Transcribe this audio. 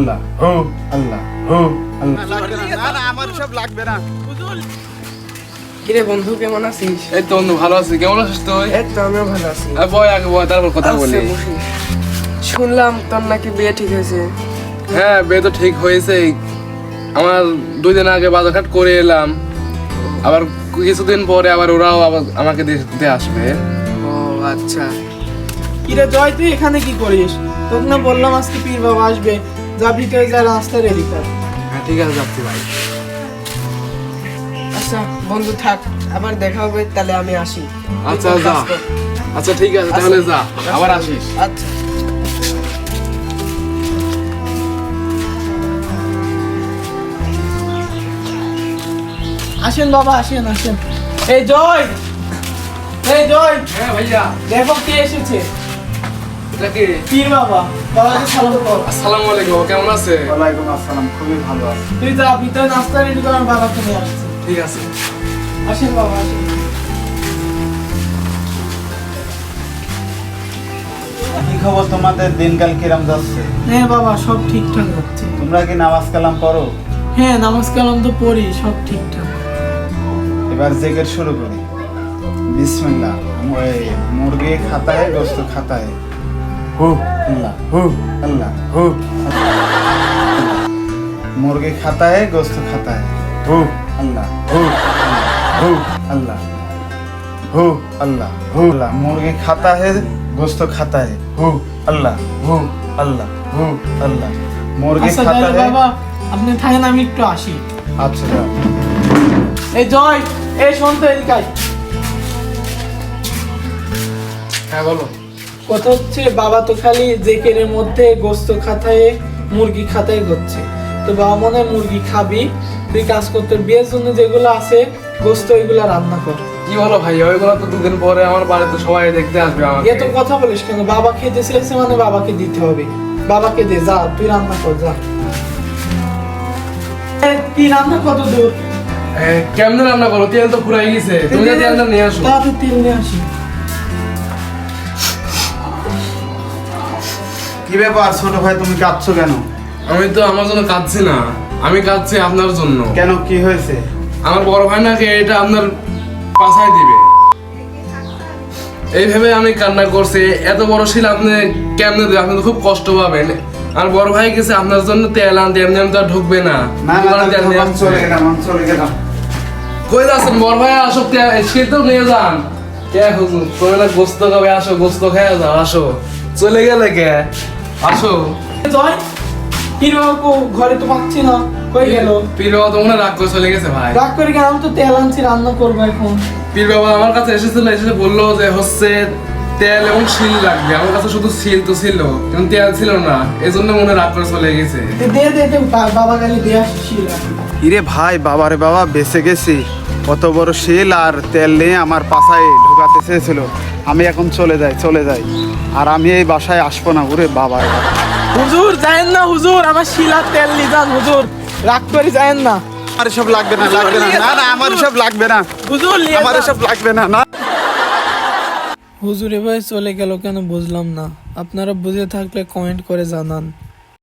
আল্লাহ। হু আল্লাহ। হু আল্লাহ। কিরে বন্ধু কেমন আছিস? এই তো বন্ধু ভালো আছি। কেমন আছিস তুই? এই তো আমিও ভালো আছি। আর বয় আগে বয় তারপর কথা বলি। আচ্ছা, শুনলাম তোর নাকি বিয়ে ঠিক হয়েছে। হ্যাঁ বিয়ে তো ঠিক হয়েছে আমার দুই দিন আগে বাজারঘাট করে এলাম। আবার কিছুদিন পরে আবার ওরাও আবার আমাকে দেখতে আসবে। ও আচ্ছা। কিরে জয় তুই এখানে কি করিস? তোকে না বললাম আজকে পীর বাবা আসবে। যা ভিতরে যা রেডি কর হ্যাঁ ঠিক আছে যাচ্ছি ভাই। আচ্ছা বন্ধু থাক আবার দেখা হবে তাহলে আমি আসি। আচ্ছা যা। আচ্ছা ঠিক আছে তাহলে যা আবার আসিস। আচ্ছা। আসেন বাবা আসেন আসেন। এই জয়! এই জয়! হ্যাঁ ভাইয়া। দেখো কে এসেছে। কি? পীর বাবা। বাবাকে সালাম কর আসসালামু আলাইকুম কেমন আছে? ওয়ালাইকুম আসসালাম খুবই ভালো আছি। তুই যা ভিতরে নাস্তা রেডি কর আমি বাবাকে নিয়ে ঠিক আছে। আসেন বাবা আসেন। কি খবর তোমাদের? দিনকাল কিরাম যাচ্ছে? হ্যাঁ বাবা সব ঠিকঠাক হচ্ছে তোমরা কি নামাজ কালাম পড়ো? হ্যাঁ নামাজ কালাম তো পড়ি সব ঠিকঠাক। এবার জেকের শুরু করি। বিসমিল্লাহ মুরগি খাতা है গোস্ত খাতা है হু আল্লাহ। হু আল্লাহ। মুরগি খাতা হে গোস্ত খাতা হে। হু আল্লাহ। হু। হু। আল্লাহ। হু। আল্লাহ। হু। আল্লাহ। মুরগি খাতা হে গোস্ত খাতা হে। হু আল্লাহ। হু। আল্লাহ। হু। আল্লাহ। মুরগি আচ্ছা, খাতা হে বাবা আপনি থাকেন আমি একটু আসি। আচ্ছা এই জয় এই শুন তো এদিকে হ্যাঁ বলো। কথা হচ্ছে বাবা তো খালি জেকেরের মধ্যে গোস্ত খাতায় মুরগি খাতায় করছে তো বাবা মনে হয় মুরগি খাবি তুই কাজ করতে বিয়ের জন্য যেগুলো আছে গোস্ত এগুলো রান্না কর। কি বলো ভাইয়া ওইগুলো তো দুদিন পরে আমার বাড়িতে সবাই দেখতে আসবে আমাকে। এ তো কথা বলিস কেন? বাবা খেতে চেয়েছে মানে বাবাকে দিতে হবে। বাবাকে দে যা তুই রান্না কর যা। কি রান্না কত দূর। কেমনে রান্না করো তেল তো ফুরাই গেছে। তুমি তেলটা নিয়ে আসো। তাড়াতাড়ি তেল নিয়ে আসি। কি ব্যাপার ছোট ভাই তুমি কাঁদছো কেন? আমি তো আমার জন্য কাঁদছি না আমি কাঁদছি আপনার জন্য। কেন কি হয়েছে? আমার বড় ভাই নাকি এটা আপনার পাশায় দিবে। এইভাবে আমি কান্না করছি এত বড় শিল আপনি কেমনে দেবেন? আপনি তো খুব কষ্ট পাবেন। আর বড় ভাই গেছে আপনার জন্য তেল আনতে এমনি আমি তো আর ঢুকবে না। কই যাচ্ছেন? বড় ভাই আসো শিল তো নিয়ে যান। কে হুজুর তুমি গোস্ত খাবে আসো গোস্ত খেয়ে যাও আসো। চলে গেলে কে? আসো। জয়। ঘরে তো পাচ্ছি না কই গেল? পীর বাবা তো মনে রাগ করে চলে গেছে ভাই। রাগ করে গেলাম তো তেল আনছি রান্না করব এখন। পীর বাবা আমার কাছে এসেছিল এসে বলল যে হচ্ছে তেল এবং শিল লাগবে। আমার কাছে শুধু শিল তো ছিল কিন্তু তেল ছিল না। এই জন্য মনে রাগ করে চলে গেছে। দে দে দে দে, বাবা গালি দিয়ে আসছি ইরে ভাই বাবারে বাবা বেঁচে গেছি। কত বড় শিল আর তেল নিয়ে আমার পাশায় ঢুকাতে চেয়েছিল। আমি এখন চলে যাই চলে যাই। আর আমি এই বাসায় আসব না ওরে বাবা। হুজুর যায়েন না হুজুর। আমার শিলা তেল নিজান যান হুজুর। রাগ করে যায়েন না। আমার সব লাগবে না লাগবে না। না না আমার সব লাগবে না। হুজুর আমার সব লাগবে না না। হুজুর এভাবে চলে গেল কেন বুঝলাম না। আপনারা বুঝে থাকলে কমেন্ট করে জানান।